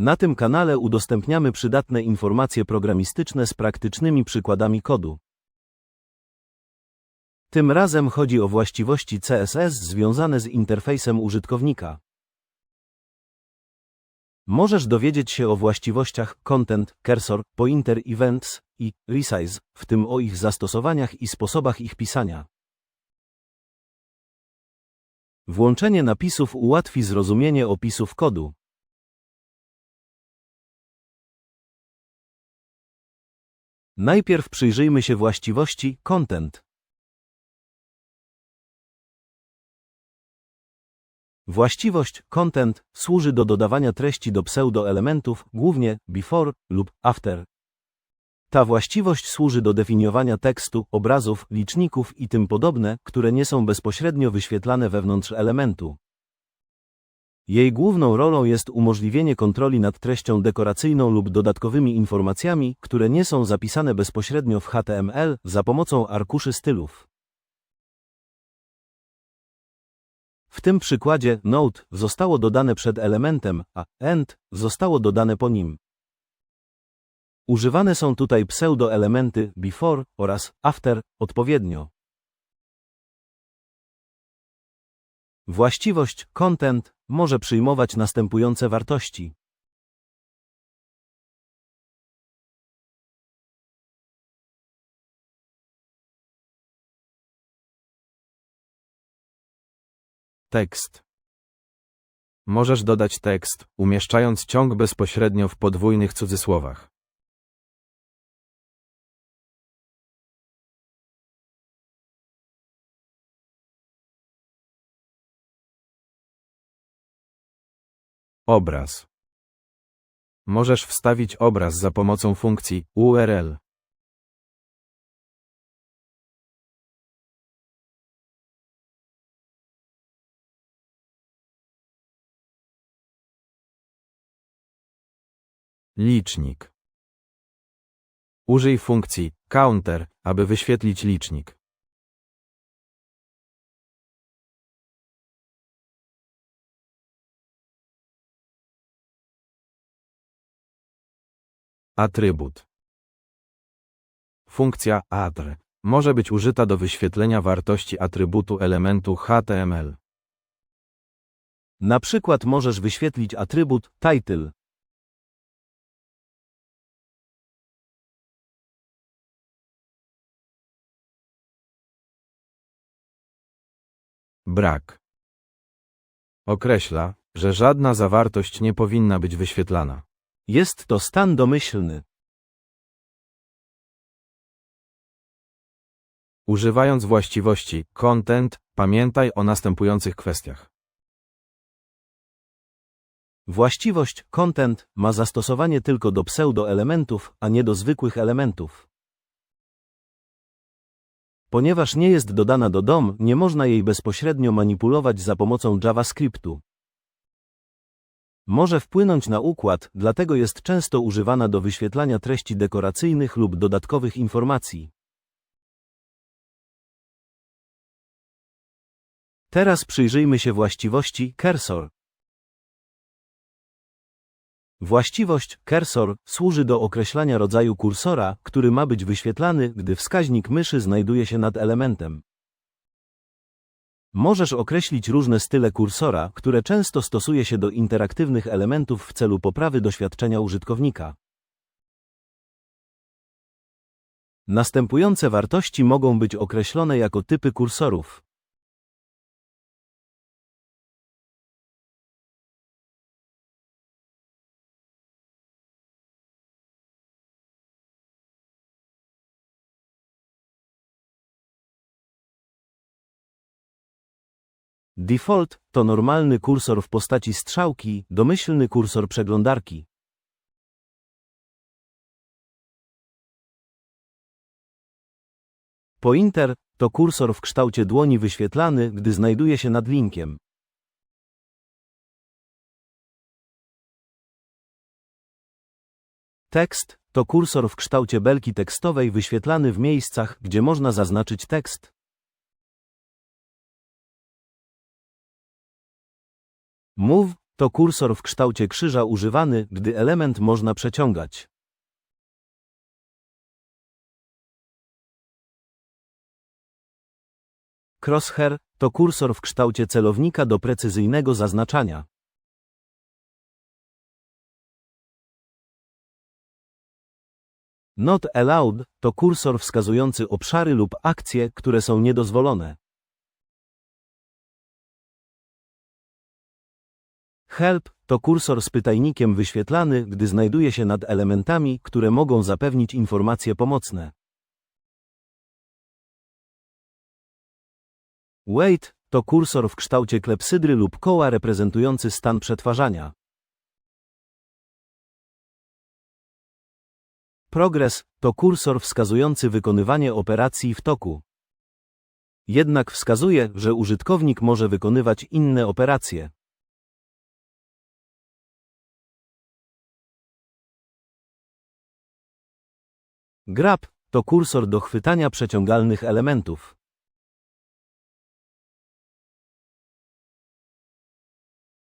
Na tym kanale udostępniamy przydatne informacje programistyczne z praktycznymi przykładami kodu. Tym razem chodzi o właściwości CSS związane z interfejsem użytkownika. Możesz dowiedzieć się o właściwościach Content, Cursor, Pointer Events i Resize, w tym o ich zastosowaniach i sposobach ich pisania. Włączenie napisów ułatwi zrozumienie opisów kodu. Najpierw przyjrzyjmy się właściwości Content. Właściwość content służy do dodawania treści do pseudoelementów, głównie before lub after. Ta właściwość służy do definiowania tekstu, obrazów, liczników i tym podobne, które nie są bezpośrednio wyświetlane wewnątrz elementu. Jej główną rolą jest umożliwienie kontroli nad treścią dekoracyjną lub dodatkowymi informacjami, które nie są zapisane bezpośrednio w HTML za pomocą arkuszy stylów. W tym przykładzie Note zostało dodane przed elementem, a End zostało dodane po nim. Używane są tutaj pseudoelementy before oraz after odpowiednio. Właściwość content może przyjmować następujące wartości. Tekst. Możesz dodać tekst, umieszczając ciąg bezpośrednio w podwójnych cudzysłowach. Obraz. Możesz wstawić obraz za pomocą funkcji URL. Licznik. Użyj funkcji counter, aby wyświetlić licznik. Atrybut. Funkcja atr może być użyta do wyświetlenia wartości atrybutu elementu HTML. Na przykład możesz wyświetlić atrybut title. Brak. Określa, że żadna zawartość nie powinna być wyświetlana. Jest to stan domyślny. Używając właściwości content, pamiętaj o następujących kwestiach. Właściwość content ma zastosowanie tylko do pseudoelementów, a nie do zwykłych elementów. Ponieważ nie jest dodana do DOM, nie można jej bezpośrednio manipulować za pomocą JavaScriptu. Może wpłynąć na układ, dlatego jest często używana do wyświetlania treści dekoracyjnych lub dodatkowych informacji. Teraz przyjrzyjmy się właściwości cursor. Właściwość cursor służy do określania rodzaju kursora, który ma być wyświetlany, gdy wskaźnik myszy znajduje się nad elementem. Możesz określić różne style kursora, które często stosuje się do interaktywnych elementów w celu poprawy doświadczenia użytkownika. Następujące wartości mogą być określone jako typy kursorów. Default to normalny kursor w postaci strzałki, domyślny kursor przeglądarki. Pointer to kursor w kształcie dłoni wyświetlany, gdy znajduje się nad linkiem. Tekst to kursor w kształcie belki tekstowej wyświetlany w miejscach, gdzie można zaznaczyć tekst. Move to kursor w kształcie krzyża używany, gdy element można przeciągać. Crosshair to kursor w kształcie celownika do precyzyjnego zaznaczania. Not allowed to kursor wskazujący obszary lub akcje, które są niedozwolone. Help to kursor z pytajnikiem wyświetlany, gdy znajduje się nad elementami, które mogą zapewnić informacje pomocne. Wait to kursor w kształcie klepsydry lub koła reprezentujący stan przetwarzania. Progress to kursor wskazujący wykonywanie operacji w toku. Jednak wskazuje, że użytkownik może wykonywać inne operacje. Grab to kursor do chwytania przeciągalnych elementów.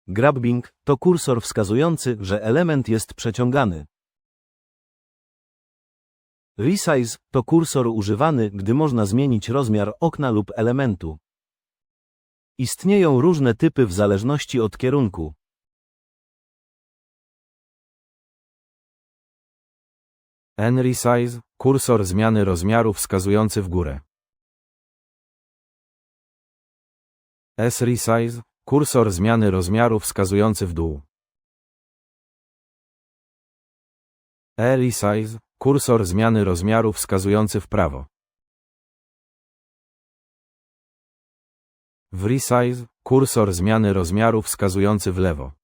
Grabbing to kursor wskazujący, że element jest przeciągany. Resize to kursor używany, gdy można zmienić rozmiar okna lub elementu. Istnieją różne typy w zależności od kierunku. N-Resize, kursor zmiany rozmiaru wskazujący w górę. S-Resize, kursor zmiany rozmiaru wskazujący w dół. E-Resize, kursor zmiany rozmiaru wskazujący w prawo. W Resize, kursor zmiany rozmiaru wskazujący w lewo.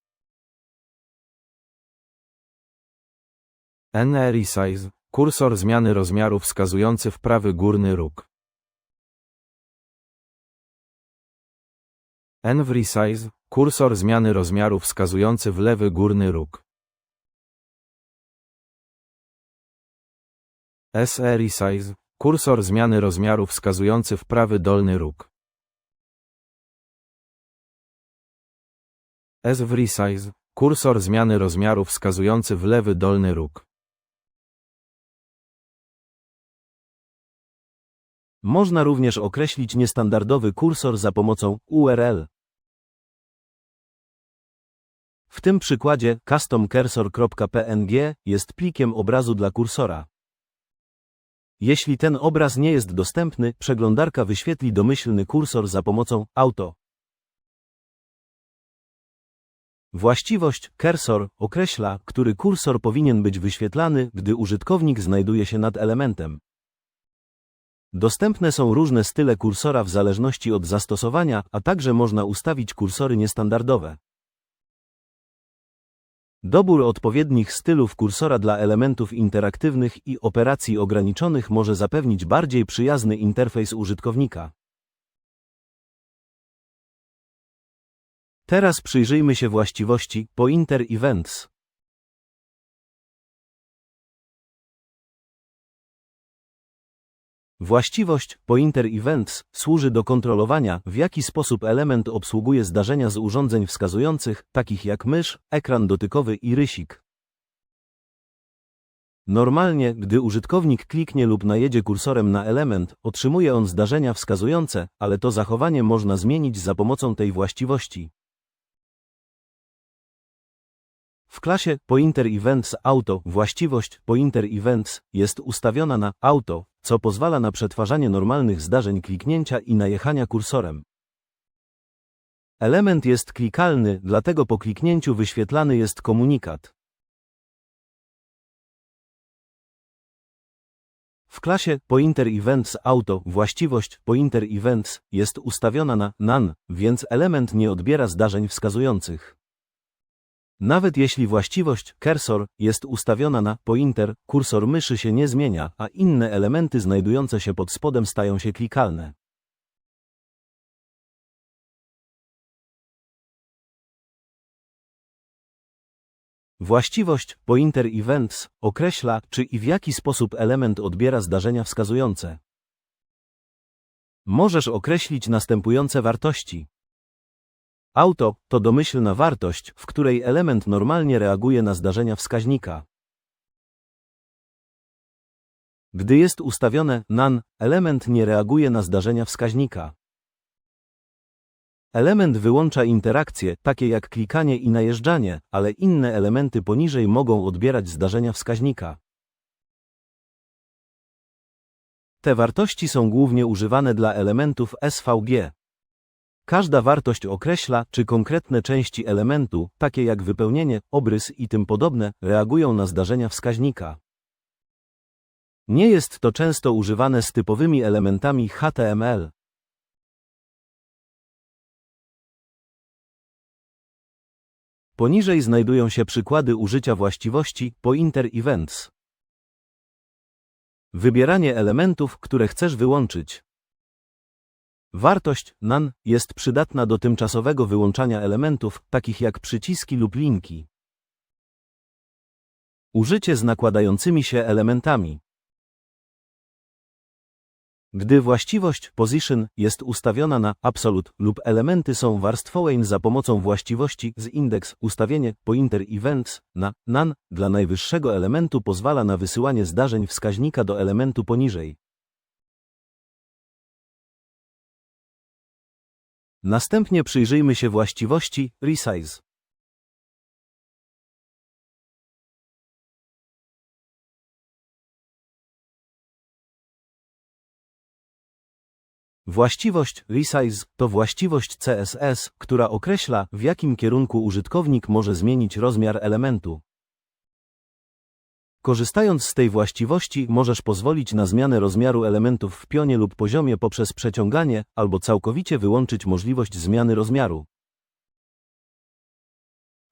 NE Resize, kursor zmiany rozmiaru wskazujący w prawy górny róg. NV Resize, kursor zmiany rozmiaru wskazujący w lewy górny róg. SE Resize, kursor zmiany rozmiaru wskazujący w prawy dolny róg. SV Resize, kursor zmiany rozmiaru wskazujący w lewy dolny róg. Można również określić niestandardowy kursor za pomocą URL. W tym przykładzie customcursor.png jest plikiem obrazu dla kursora. Jeśli ten obraz nie jest dostępny, przeglądarka wyświetli domyślny kursor za pomocą auto. Właściwość cursor określa, który kursor powinien być wyświetlany, gdy użytkownik znajduje się nad elementem. Dostępne są różne style kursora w zależności od zastosowania, a także można ustawić kursory niestandardowe. Dobór odpowiednich stylów kursora dla elementów interaktywnych i operacji ograniczonych może zapewnić bardziej przyjazny interfejs użytkownika. Teraz przyjrzyjmy się właściwości Pointer Events. Właściwość Pointer Events służy do kontrolowania, w jaki sposób element obsługuje zdarzenia z urządzeń wskazujących, takich jak mysz, ekran dotykowy i rysik. Normalnie, gdy użytkownik kliknie lub najedzie kursorem na element, otrzymuje on zdarzenia wskazujące, ale to zachowanie można zmienić za pomocą tej właściwości. W klasie Pointer Events Auto właściwość Pointer Events jest ustawiona na Auto, co pozwala na przetwarzanie normalnych zdarzeń kliknięcia i najechania kursorem. Element jest klikalny, dlatego po kliknięciu wyświetlany jest komunikat. W klasie Pointer Events Auto właściwość Pointer Events jest ustawiona na None, więc element nie odbiera zdarzeń wskazujących. Nawet jeśli właściwość cursor jest ustawiona na pointer, kursor myszy się nie zmienia, a inne elementy znajdujące się pod spodem stają się klikalne. Właściwość pointer events określa, czy i w jaki sposób element odbiera zdarzenia wskazujące. Możesz określić następujące wartości. Auto to domyślna wartość, w której element normalnie reaguje na zdarzenia wskaźnika. Gdy jest ustawione NaN, element nie reaguje na zdarzenia wskaźnika. Element wyłącza interakcje, takie jak klikanie i najeżdżanie, ale inne elementy poniżej mogą odbierać zdarzenia wskaźnika. Te wartości są głównie używane dla elementów SVG. Każda wartość określa, czy konkretne części elementu, takie jak wypełnienie, obrys i tym podobne, reagują na zdarzenia wskaźnika. Nie jest to często używane z typowymi elementami HTML. Poniżej znajdują się przykłady użycia właściwości pointer events. Wybieranie elementów, które chcesz wyłączyć. Wartość NaN jest przydatna do tymczasowego wyłączania elementów, takich jak przyciski lub linki. Użycie z nakładającymi się elementami. Gdy właściwość position jest ustawiona na absolute lub elementy są warstwowe za pomocą właściwości z index ustawienie pointer events na NaN dla najwyższego elementu pozwala na wysyłanie zdarzeń wskaźnika do elementu poniżej. Następnie przyjrzyjmy się właściwości resize. Właściwość resize to właściwość CSS, która określa, w jakim kierunku użytkownik może zmienić rozmiar elementu. Korzystając z tej właściwości możesz pozwolić na zmianę rozmiaru elementów w pionie lub poziomie poprzez przeciąganie, albo całkowicie wyłączyć możliwość zmiany rozmiaru.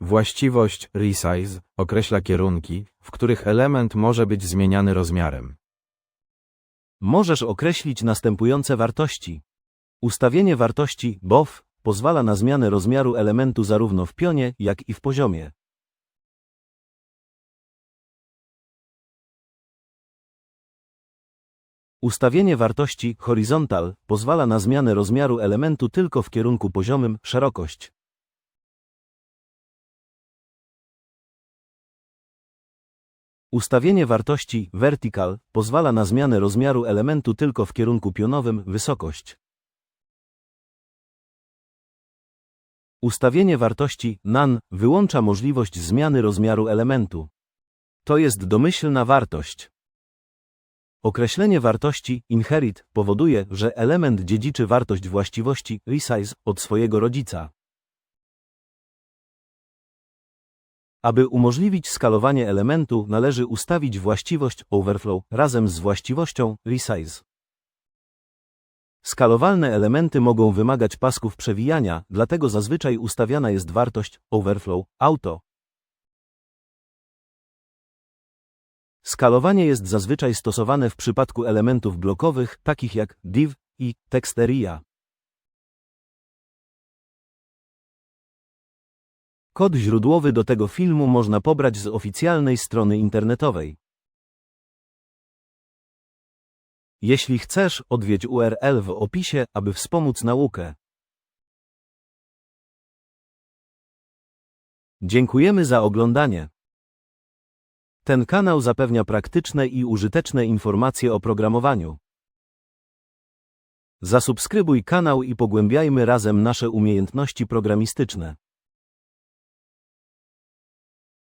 Właściwość resize określa kierunki, w których element może być zmieniany rozmiarem. Możesz określić następujące wartości. Ustawienie wartości BOF pozwala na zmianę rozmiaru elementu zarówno w pionie, jak i w poziomie. Ustawienie wartości horizontal pozwala na zmianę rozmiaru elementu tylko w kierunku poziomym szerokość. Ustawienie wartości vertical pozwala na zmianę rozmiaru elementu tylko w kierunku pionowym wysokość. Ustawienie wartości NaN wyłącza możliwość zmiany rozmiaru elementu. To jest domyślna wartość. Określenie wartości inherit powoduje, że element dziedziczy wartość właściwości resize od swojego rodzica. Aby umożliwić skalowanie elementu, należy ustawić właściwość overflow razem z właściwością resize. Skalowalne elementy mogą wymagać pasków przewijania, dlatego zazwyczaj ustawiana jest wartość overflow auto. Skalowanie jest zazwyczaj stosowane w przypadku elementów blokowych, takich jak div i texteria. Kod źródłowy do tego filmu można pobrać z oficjalnej strony internetowej. Jeśli chcesz, odwiedź URL w opisie, aby wspomóc naukę. Dziękujemy za oglądanie. Ten kanał zapewnia praktyczne i użyteczne informacje o programowaniu. Zasubskrybuj kanał i pogłębiajmy razem nasze umiejętności programistyczne.